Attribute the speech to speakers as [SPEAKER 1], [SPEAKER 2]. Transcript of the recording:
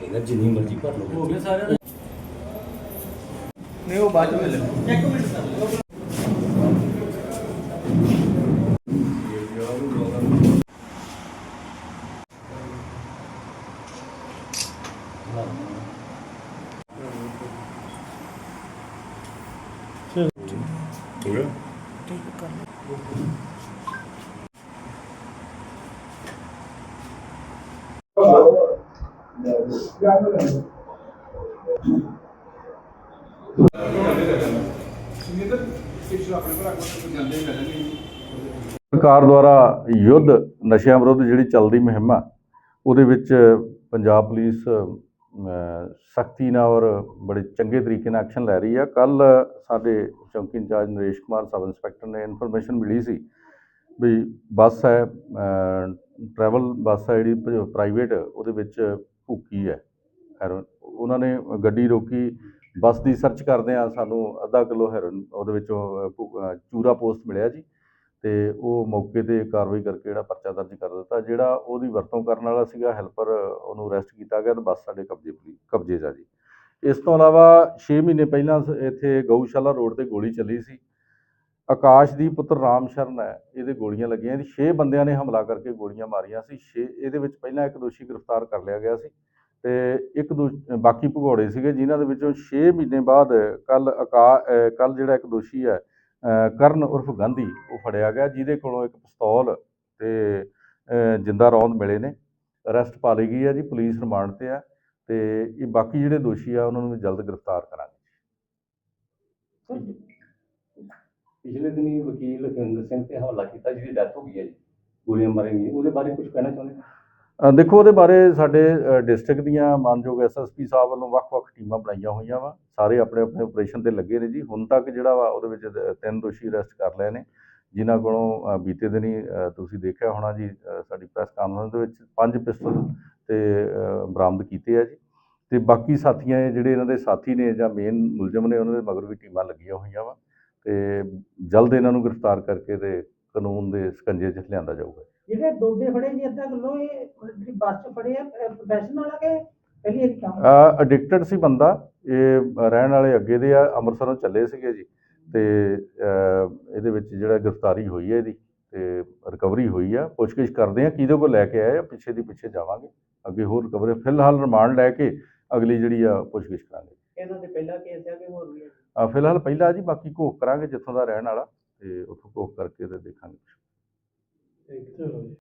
[SPEAKER 1] ਕਹਿੰਦਾ ਜਿੰਨੀ ਮਰਜ਼ੀ ਭਰ ਲਓ।
[SPEAKER 2] ਹੋ ਗਿਆ ਸਾਰਿਆਂ ਦਾ।
[SPEAKER 3] ਨਹੀਂ ਉਹ ਬਾਅਦ ਚ ਮਿਲ ਇੱਕ ਮਿੰਟ ਸਰ
[SPEAKER 4] ਹੋ ਗਿਆ
[SPEAKER 5] ਸਰਕਾਰ ਦੁਆਰਾ ਯੁੱਧ, ਨਸ਼ਿਆਂ ਵਿਰੁੱਧ ਜਿਹੜੀ ਚੱਲਦੀ ਮੁਹਿੰਮ ਆ, ਉਹਦੇ ਵਿੱਚ ਪੰਜਾਬ ਪੁਲਿਸ ਸਖਤੀ ਨਾਲ ਔਰ ਬੜੇ ਚੰਗੇ ਤਰੀਕੇ ਨਾਲ ਐਕਸ਼ਨ ਲੈ ਰਹੀ ਆ। ਕੱਲ ਸਾਡੇ ਚੌਂਕੀ in charge Naresh Kumar, sub inspector ਨੇ ਇਨਫੋਰਮੇਸ਼ਨ ਮਿਲੀ ਸੀ ਵੀ ਬੱਸ ਹੈ ਟਰੈਵਲ ਬੱਸ ਹੈ ਜਿਹੜੀ ਪ੍ਰਾਈਵੇਟ ਉਹਦੇ ਵਿੱਚ ਭੁੱਕੀ ਹੈ। ਹੈਰੋਇਨ, ਉਹਨਾਂ ਨੇ ਗੱਡੀ ਰੋਕੀ, ਬੱਸ ਦੀ ਸਰਚ ਕਰਦੇ ਆ ਸਾਨੂੰ ਅੱਧਾ ਕਿਲੋ ਹੈਰੋਇਨ, ਉਹਦੇ ਵਿੱਚੋਂ ਚੂਰਾ ਪੋਸਟ ਮਿਲਿਆ ਜੀ। ਤੇ ਉਹ ਮੌਕੇ ਤੇ ਕਾਰਵਾਈ ਕਰਕੇ ਜਿਹੜਾ ਪਰਚਾ ਦਰਜ ਕਰ ਦਿੱਤਾ, ਜਿਹੜਾ ਉਹਦੀ ਵਰਤੋਂ ਕਰਨ ਵਾਲਾ ਸੀਗਾ, ਹੈਲਪਰ, ਉਹਨੂੰ ਅਰੈਸਟ ਕੀਤਾ ਗਿਆ ਤੇ ਬੱਸ ਸਾਡੇ ਕਬਜ਼ੇ ਪਈ ਕਬਜ਼ੇ 'ਚ ਜੀ। ਇਸ ਤੋਂ ਇਲਾਵਾ 6 ਮਹੀਨੇ ਪਹਿਲਾਂ ਸ- ਇੱਥੇ ਗਊਸ਼ਾਲਾ ਰੋਡ ਤੇ ਗੋਲੀ ਚੱਲੀ ਸੀ। ਆਕਾਸ਼ਦੀਪ ਪੁੱਤਰ ਰਾਮ ਸ਼ਰਨ ਹੈ, ਇਹਦੇ ਗੋਲੀਆਂ ਲੱਗੀਆਂ, ਇਹਦੀ 6 ਬੰਦਿਆਂ ਨੇ ਹਮਲਾ ਕਰਕੇ ਗੋਲੀਆਂ ਮਾਰੀਆਂ ਸੀ 6 ਇਹਦੇ ਵਿੱਚ ਪਹਿਲਾਂ ਇੱਕ ਦੋਸ਼ੀ ਗ੍ਰਿਫਤਾਰ ਕਰ ਲਿਆ ਗਿਆ ਸੀ ਤੇ ਇੱਕ ਦੋ, ਬਾਕੀ ਭਗੌੜੇ ਸੀਗੇ, ਜਿਨ੍ਹਾਂ ਦੇ ਵਿੱਚੋਂ 6 ਮਹੀਨੇ ਬਾਅਦ ਕੱਲ ਅਕਾ ਕੱਲ ਜਿਹੜਾ ਇੱਕ ਦੋਸ਼ੀ ਹੈ ਕਰਨ ਉਰਫ ਗਾਂਧੀ, ਉਹ ਫੜਿਆ ਗਿਆ, ਜਿਹਦੇ ਕੋਲੋਂ ਇੱਕ ਪਿਸਤੌਲ ਤੇ ਜਿੰਦਾ ਰੌਂਦ ਮਿਲੇ ਨੇ, ਅਰੈਸਟ ਪਾ ਲਈ ਗਈ ਹੈ ਜੀ, ਪੁਲਿਸ ਰਿਮਾਂਡ ਤੇ ਆ ਤੇ ਇਹ ਬਾਕੀ ਜਿਹੜੇ ਦੋਸ਼ੀ ਆ, ਉਹਨਾਂ ਨੂੰ ਵੀ ਜਲਦ ਗ੍ਰਿਫਤਾਰ ਕਰਾਂਗੇ।
[SPEAKER 1] ਪਿਛਲੇ ਦਿਨੀ ਵਕੀਲ ਲਖਵਿੰਦਰ ਸਿੰਘ ਤੇ ਹਮਲਾ ਕੀਤਾ ਜਿਹਦੀ ਡੈਥ ਹੋ ਗਈ ਹੈ ਜੀ। ਗੋਲੀਆਂ ਮਾਰੀਆਂ ਉਹਦੇ ਬਾਰੇ ਕੁਝ ਕਹਿਣਾ ਚਾਹੁੰਦੇ
[SPEAKER 5] ਅ, ਦੇਖੋ ਉਹਦੇ ਬਾਰੇ ਸਾਡੇ ਡਿਸਟ੍ਰਿਕਟ ਦੀਆਂ ਮਾਨਯੋਗ ਐਸਐਸਪੀ ਸਾਹਿਬ ਵੱਲੋਂ ਵੱਖ-ਵੱਖ ਟੀਮਾਂ ਬਣਾਈਆਂ ਹੋਈਆਂ ਵਾ। ਸਾਰੇ ਆਪਣੇ ਆਪਣੇ ਆਪਰੇਸ਼ਨ ਤੇ ਲੱਗੇ ਨੇ ਜੀ। ਹੁਣ ਤੱਕ ਜਿਹੜਾ ਵਾ ਉਹਦੇ ਵਿੱਚ ਦ- ਤਿੰਨ ਦੋਸ਼ੀ ਅਰੈਸਟ ਕਰ ਲਏ ਨੇ। ਜਿਨ੍ਹਾਂ ਕੋਲੋਂ ਅ, ਬੀਤੇ ਦਿਨੀ ਅ, ਤੁਸੀਂ ਦੇਖਿਆ ਹੋਣਾ ਜੀ ਅ, ਸਾਡੀ ਪ੍ਰੈਸ ਕਾਨਫਰੰਸ ਦੇ ਵਿੱਚ ਪੰਜ ਪਿਸਤਲ ਤੇ ਅ, ਬਰਾਮਦ ਕੀਤੇ ਆ ਜੀ। ਤੇ ਬਾਕੀ ਸਾਥੀਆਂ ਇਹ ਜਿਹੜੇ ਇਹਨਾਂ ਦੇ ਸਾਥੀ ਨੇ ਜਾਂ ਮੇਨ ਮੁਲਜ਼ਮ ਨੇ ਉਹਨਾਂ ਦੇ ਮਗਰ ਵੀ ਟੀਮਾਂ ਲੱਗੀਆਂ ਹੋਈਆਂ ਵਾ। ਤੇ ਜਲਦ ਇਹਨਾਂ ਨੂੰ ਗ੍ਰਿਫਤਾਰ ਕਰਕੇ ਤੇ ਕਾਨੂੰਨ ਦੇ ਸਕੰਜੇ 'ਚ ਲਿਆਂਦਾ ਜਾਊਗਾ।
[SPEAKER 6] ਜਿਹੜੇ ਡੋਡੇ ਫੜੇ ਜੀ ਅੱਧਾ ਕਿਲੋ ਇਹ ਜਿਹੜੀ ਬੱਸ ਚ ਫੜੇ ਆ ਪ੍ਰੋਫੈਸ਼ਨਲ ਆ ਕਿ ਪਹਿਲੀ ਵਾਰੀ ਕੰਮ?
[SPEAKER 5] ਐਡਿਕਟਡ ਸੀ ਬੰਦਾ ਇਹ ਰਹਿਣ ਵਾਲੇ ਅੱਗੇ ਦੇ ਆ ਅੰਮ੍ਰਿਤਸਰੋਂ ਚੱਲੇ ਸੀਗੇ ਜੀ। ਤੇ ਇਹਦੇ ਵਿੱਚ ਜਿਹੜਾ ਗ੍ਰਿਫਤਾਰੀ ਹੋਈ ਹੈ ਇਹਦੀ ਤੇ ਰਿਕਵਰੀ ਹੋਈ ਆ। ਪੁੱਛਗਿੱਛ ਕਰਦੇ ਆ ਕਿਹਦੇ ਕੋਲ ਲੈ ਕੇ ਆਏ ਆ ਪਿੱਛੇ ਦੀ ਪਿੱਛੇ ਜਾਵਾਂਗੇ। ਅੱਗੇ ਹੋਰ ਰਿਕਵਰੀ ਫਿਲਹਾਲ ਰਿਮਾਂਡ ਲੈ ਕੇ ਅਗਲੀ ਜਿਹੜੀ ਆ ਪੁੱਛਗਿੱਛ ਕਰਾਂਗੇ।
[SPEAKER 6] ਇਹਨਾਂ ਦੇ ਪਹਿਲਾ ਕੇਸ ਆ ਕਿ ਹੋਰ ਵੀ ਆ?
[SPEAKER 5] ਫਿਲਹਾਲ ਪਹਿਲਾ ਜੀ ਬਾਕੀ ਘੋਖ ਕਰਾਂਗੇ ਜਿੱਥੋਂ ਦਾ ਰਹਿਣ ਵਾਲਾ ਤੇ ਉੱਥੋਂ ਘੋਖ ਕਰਕੇ ਤੇ ਦੇਖਾਂਗੇ।
[SPEAKER 2] ਚਲੋ ਜੀ।